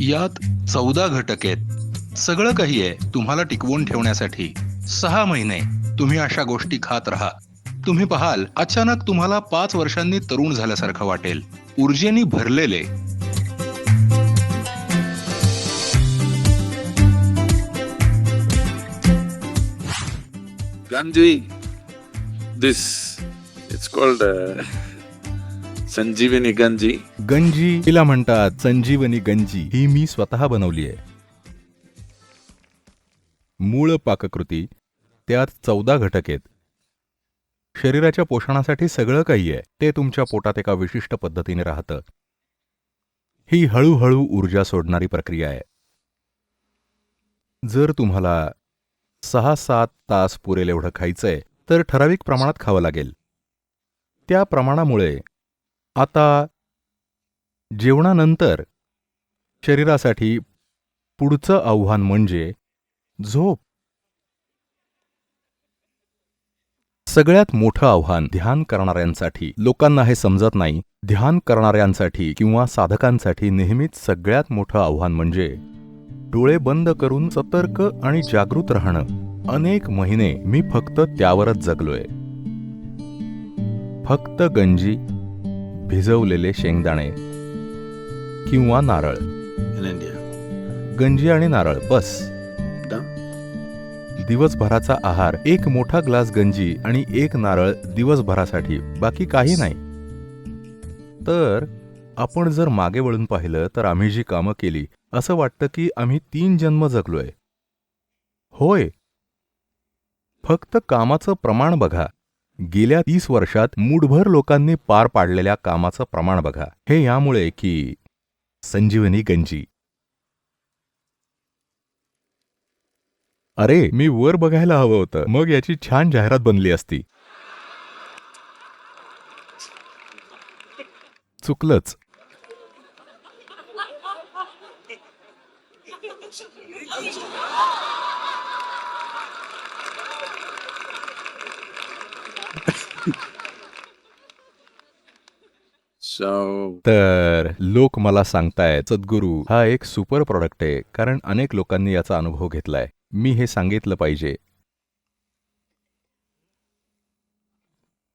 यात चौदा घटक आहेत. सगळं काही आहे तुम्हाला टिकवून ठेवण्यासाठी. सहा महिने तुम्ही अशा गोष्टी खात राहा. तुम्ही पाहाल अचानक तुम्हाला पाच वर्षांनी तरुण झाल्यासारखं वाटेल. ऊर्जेनी भरलेले. Ganji, this it's called uh, संजीवनी गंजी. गंजी तिला म्हणतात संजीवनी गंजी. ही मी स्वतः बनवली आहे. मूळ पाककृती त्यात चौदा घटक आहेत. शरीराच्या पोषणासाठी सगळं काही आहे. ते तुमच्या पोटात एका विशिष्ट पद्धतीने राहतं. ही हळूहळू ऊर्जा सोडणारी प्रक्रिया आहे. जर तुम्हाला सहा सात तास पुरेल एवढं खायचंय तर ठराविक प्रमाणात खावं लागेल. त्या प्रमाणामुळे आता जेवणानंतर शरीरासाठी पुढचं आव्हान म्हणजे झोप. सगळ्यात मोठं आव्हान ध्यान करणाऱ्यांसाठी. लोकांना हे समजत नाही. ध्यान करणाऱ्यांसाठी किंवा साधकांसाठी नेहमीच सगळ्यात मोठं आव्हान म्हणजे डोळे बंद करून सतर्क आणि जागृत राहणं. अनेक महिने मी फक्त त्यावरच जगलोय. फक्त गंजी भिजवलेले शेंगदाणे किंवा नारळ. गंजी आणि नारळ बस? दिवसभराचा आहार एक मोठा ग्लास गंजी आणि एक नारळ दिवसभरासाठी बाकी काही नाही. तर आपण जर मागे वळून पाहिलं तर आम्ही जी कामं केली असं वाटतं की आम्ही तीन जन्म जगलोय. होय. फक्त कामाचं प्रमाण बघा. गेल्या तीस वर्षात मूठभर लोकांनी पार पाडलेल्या कामाचं प्रमाण बघा. हे यामुळे की संजीवनी गंजी. अरे मी वर बघायला हवं होतं. मग याची छान जाहिरात बनली असती. चुकलंच. तर लोक मला सांगतायत सद्गुरू हा एक सुपर प्रॉडक्ट आहे कारण अनेक लोकांनी याचा अनुभव घेतलाय. मी हे सांगितलं पाहिजे.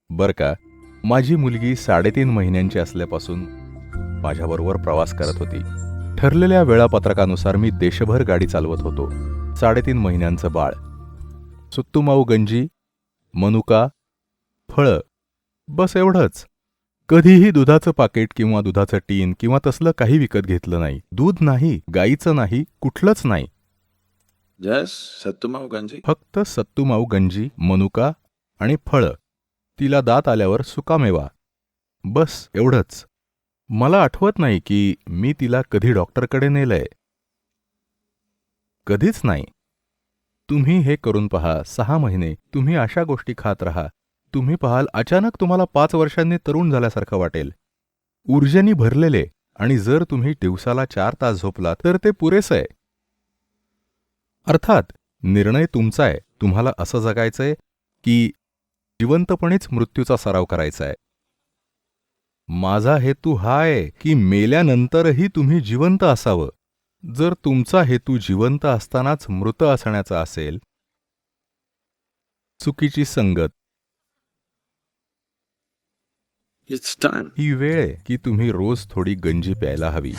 बर का? माझी मुलगी साडेतीन महिन्यांची असल्यापासून माझ्याबरोबर प्रवास करत होती. ठरलेल्या वेळापत्रकानुसार मी देशभर गाडी चालवत होतो. साडेतीन महिन्यांचं बाळ. सुत्तुमाऊ गंजी मनुका फळं. बस एवढंच. कधीही दुधाचं पाकिट किंवा दुधाचं टीन किंवा तसलं काही विकत घेतलं नाही. दूध नाही गाईचं नाही कुठलंच नाही. Satumau Ganji. फक्त सत्तुमाऊ गंजी मनुका आणि फळं. तिला दात आल्यावर सुकामेवा. बस एवढंच. मला आठवत नाही की मी तिला कधी डॉक्टरकडे नेलंय. कधीच नाही. तुम्ही हे करून पहा सहा महिने. तुम्ही अशा गोष्टी खात राहा. तुम्ही पाहाल अचानक तुम्हाला पाच वर्षांनी तरुण झाल्यासारखं वाटेल. ऊर्जेनी भरलेले आणि जर तुम्ही दिवसाला चार तास झोपला तर ते पुरेसं आहे. अर्थात निर्णय तुमचा आहे. तुम्हाला असं जगायचंय की जिवंतपणेच मृत्यूचा सराव करायचा आहे. माझा हेतू हा आहे की मेल्यानंतरही तुम्ही जिवंत असावं. जर तुमचा हेतू जिवंत असतानाच मृत असण्याचा असेल चुकीची संगत इट्स टाइम ही वेळ आहे की तुम्ही रोज थोडी गंजी प्यायला हवी.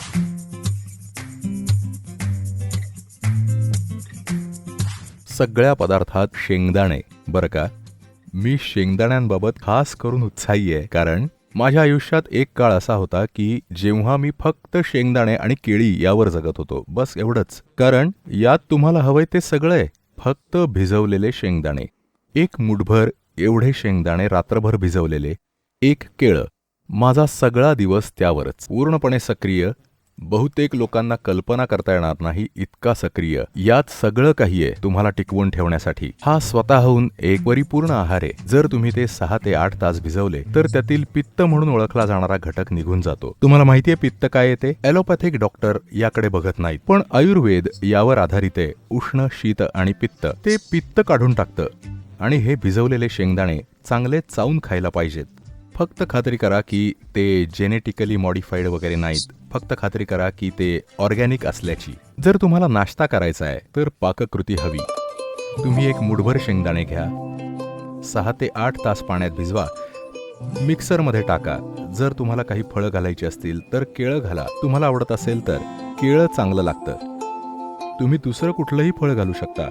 सगळ्या पदार्थात शेंगदाणे. बरं का? मी शेंगदाण्यांबाबत खास करून उत्साही आहे कारण माझ्या आयुष्यात एक काळ असा होता की जेव्हा मी फक्त शेंगदाणे आणि केळी यावर जगत होतो. बस एवढंच. कारण यात तुम्हाला हवंय ते सगळं आहे. फक्त भिजवलेले शेंगदाणे. एक मुठभर एवढे शेंगदाणे रात्रभर भिजवलेले. एक केळं. माझा सगळा दिवस त्यावरच. पूर्णपणे सक्रिय. बहुतेक लोकांना कल्पना करता येणार नाही इतका सक्रिय. यात सगळं काही आहे तुम्हाला टिकवून ठेवण्यासाठी. हा स्वतःहून एक परिपूर्ण आहार आहे. जर तुम्ही ते सहा ते आठ तास भिजवले तर त्यातील पित्त म्हणून ओळखला जाणारा घटक निघून जातो. तुम्हाला माहितीये पित्त काय येते? ॲलोपॅथिक डॉक्टर याकडे बघत नाहीत. पण आयुर्वेद यावर आधारित आहे. उष्ण शीत आणि पित्त. ते पित्त काढून टाकतं. आणि हे भिजवलेले शेंगदाणे चांगले चावून खायला पाहिजेत. फक्त खात्री करा की ते जेनेटिकली मॉडिफाईड वगैरे नाहीत. फक्त खात्री करा की ते ऑर्गॅनिक असल्याची. जर तुम्हाला नाश्ता करायचा आहे तर पाककृती हवी. तुम्ही एक मुठभर शेंगदाणे घ्या. सहा ते आठ तास पाण्यात भिजवा. मिक्सरमध्ये टाका. जर तुम्हाला काही फळं घालायची असतील तर केळं घाला. तुम्हाला आवडत असेल तर केळं चांगलं लागतं. तुम्ही दुसरं कुठलंही फळ घालू शकता.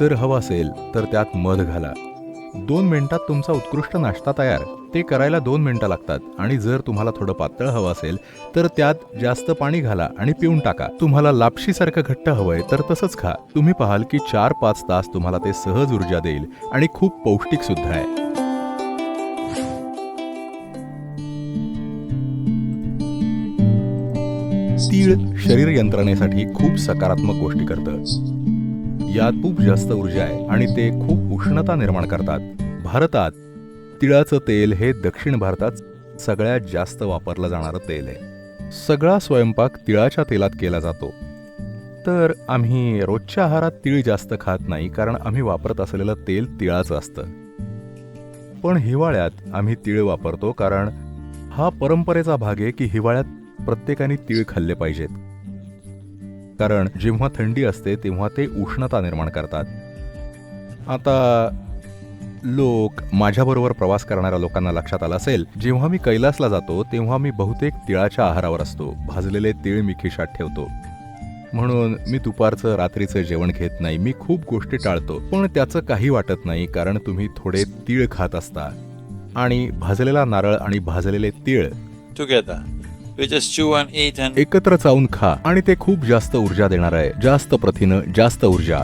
जर हवं असेल तर त्यात मध घाला. दोन मिनिटात तुमचा उत्कृष्ट नाश्ता तयार. ते करायला दोन मिनिटं लागतात. आणि जर तुम्हाला थोडं पातळ हवं असेल तर त्यात जास्त पाणी घाला आणि पिऊन टाका. तुम्हाला लापशीसारखं घट्ट हवंय तर तसंच खा. तुम्ही पाहाल की चार पाच तास तुम्हाला ते सहज ऊर्जा देईल आणि खूप पौष्टिक सुद्धा आहे. तीळ शरीर यंत्रणेसाठी खूप सकारात्मक गोष्टी करतं. यात खूप जास्त ऊर्जा आहे आणि ते खूप उष्णता निर्माण करतात. भारतात तिळाचं तेल हे दक्षिण भारतात सगळ्यात जास्त वापरलं जाणारं तेल आहे. सगळा स्वयंपाक तिळाच्या तेलात केला जातो. तर आम्ही रोजच्या आहारात तिळ जास्त खात नाही कारण आम्ही वापरत असलेलं तेल तिळाचं असतं. पण हिवाळ्यात आम्ही तिळ वापरतो कारण हा परंपरेचा भाग आहे की हिवाळ्यात प्रत्येकाने तिळ खाल्ले पाहिजेत. कारण जेव्हा थंडी असते तेव्हा ते उष्णता निर्माण करतात. आता लोक माझ्याबरोबर प्रवास करणाऱ्या लोकांना लक्षात आलं असेल जेव्हा मी कैलासला जातो तेव्हा मी बहुतेक तिळाच्या आहारावर असतो भाजलेले तिळ मी खिशात ठेवतो. म्हणून मी दुपारचं रात्रीचं जेवण घेत नाही. मी खूप गोष्टी टाळतो पण त्याचं काही वाटत नाही कारण तुम्ही थोडे तीळ खात असता. आणि भाजलेला नारळ आणि भाजलेले तीळ together. एकत्र चावून खा. आणि ते खूप जास्त ऊर्जा देणार आहे. जास्त प्रथिनं जास्त ऊर्जा.